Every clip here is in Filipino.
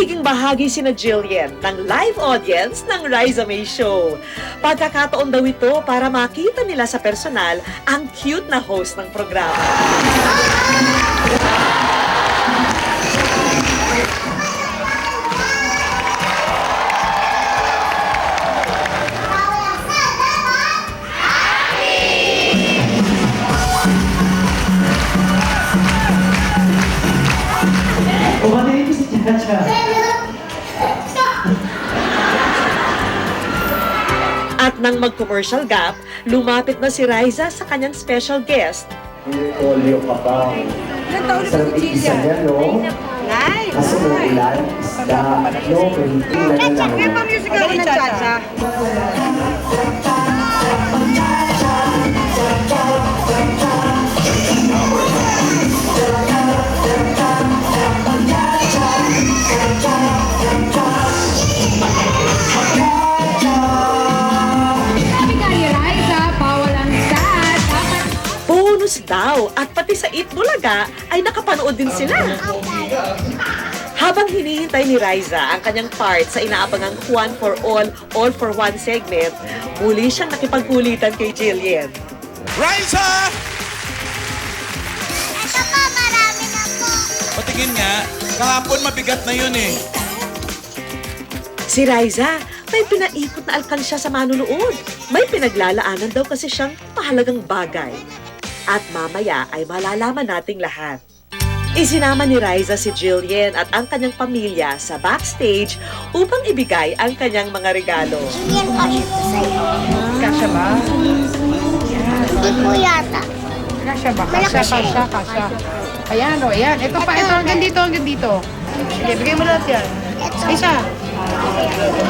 magiging bahagi sina Jillian ng live audience ng Riza May Show. Pagkakataon daw ito para makita nila sa personal ang cute na host ng programa. Umatiin At nang mag-commercial gap, lumapit na si Riza sa kanyang special guest. Polio ka pa. Ilan taon na no? Nice! Kasi mo ulan, isda, no, pwede na lang. Kaya pa musical ni Chacha. Bonus daw at pati sa Eat Bulaga ay nakapanood din sila. Habang hinihintay ni Riza ang kanyang part sa inaabangang One for All, All for One segment, muli siyang nakipagkulitan kay Jillian. Raisa! Ito po, marami na po. Patingin nga, kahapon mabigat na yun eh. Si Riza, may pinaikot na alkansya sa manunood. May pinaglalaanan daw kasi siyang mahalagang bagay. At mamaya ay malalaman nating lahat. Isinama ni Riza si Jillian at ang kanyang pamilya sa backstage upang ibigay ang kanyang mga regalo. Julian, kasi ito sa'yo. Kasha ba? Hindi po yata. Kasha ba? Malaki Kasha, eh. kasha, kasha. Ayan o, ayan. Ito pa, ito hanggang dito, hanggang dito. Sige, bigay mo lahat yan. Ito. Isa.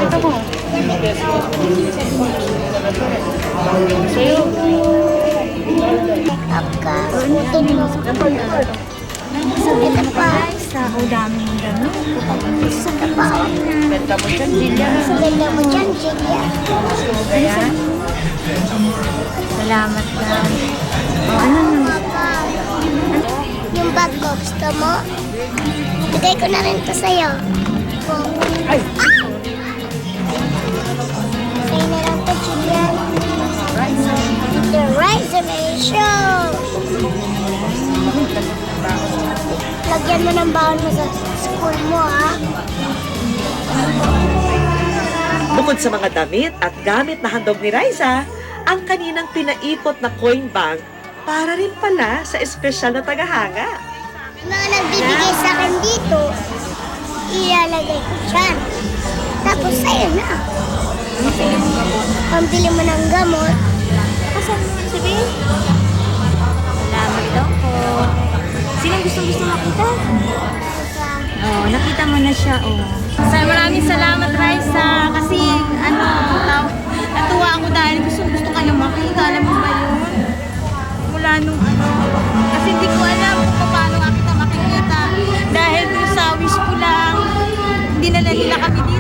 Ito mo. Sa'yo. Up ka. Unutin mo. Ito pa. Sa udami mo damit. Isa ka pa. Benta mo dyan. Sa ganda mo dyan, Julia. Ayan. Salamat. O, ano naman? Yung bag ko, gusto mo? Bigay ko na rin to sa'yo. Ay! Sa'yo Show! Lagyan mo ng baon mo sa school mo, ha? Bukod sa mga damit at gamit na handog ni Riza, ang kaninang pinaikot na coin bank para rin pala sa espesyal na tagahanga. Mga nagbibigay sa akin dito, ilalagay ko dyan. Tapos sa'yo na. Pambili mo ng gamot. Sabihin? Salamat daw po. Sinong gustong gusto makita? Oh, nakita mo na siya, oh. Sa maraming salamat, Raisa. Kasi, ano, natuwa ako dahil gusto gusto ka na makita. Alam mo ba yun? Mula nung ano. Kasi hindi ko alam kung paano nga kita makikita. Dahil dun sa wish ko lang, na nila kami dito.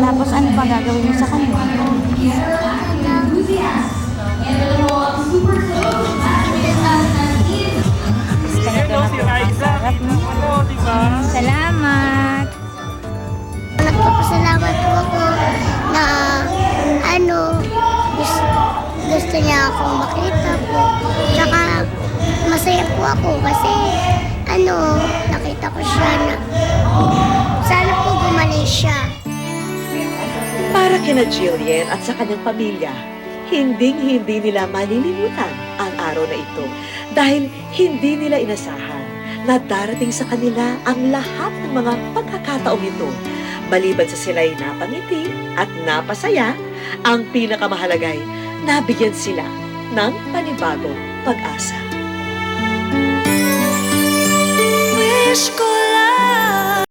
Tapos ano pa gagawin mo sa kanya? Salamat! Nagpapasalamat po ako na ano, gusto, gusto niya akong makita po. Tsaka masaya po ako kasi ano, nakita ko siya na sana po gumaling siya. Para kina Jillian at sa kanyang pamilya, hinding-hindi nila malilimutan ang araw na ito dahil hindi nila inasahan na darating sa kanila ang lahat ng mga pagkakataong ito. Maliban sa sila'y napangiti at napasaya, ang pinakamahalagay, nabigyan sila ng panibagong pag-asa. Wish ko lang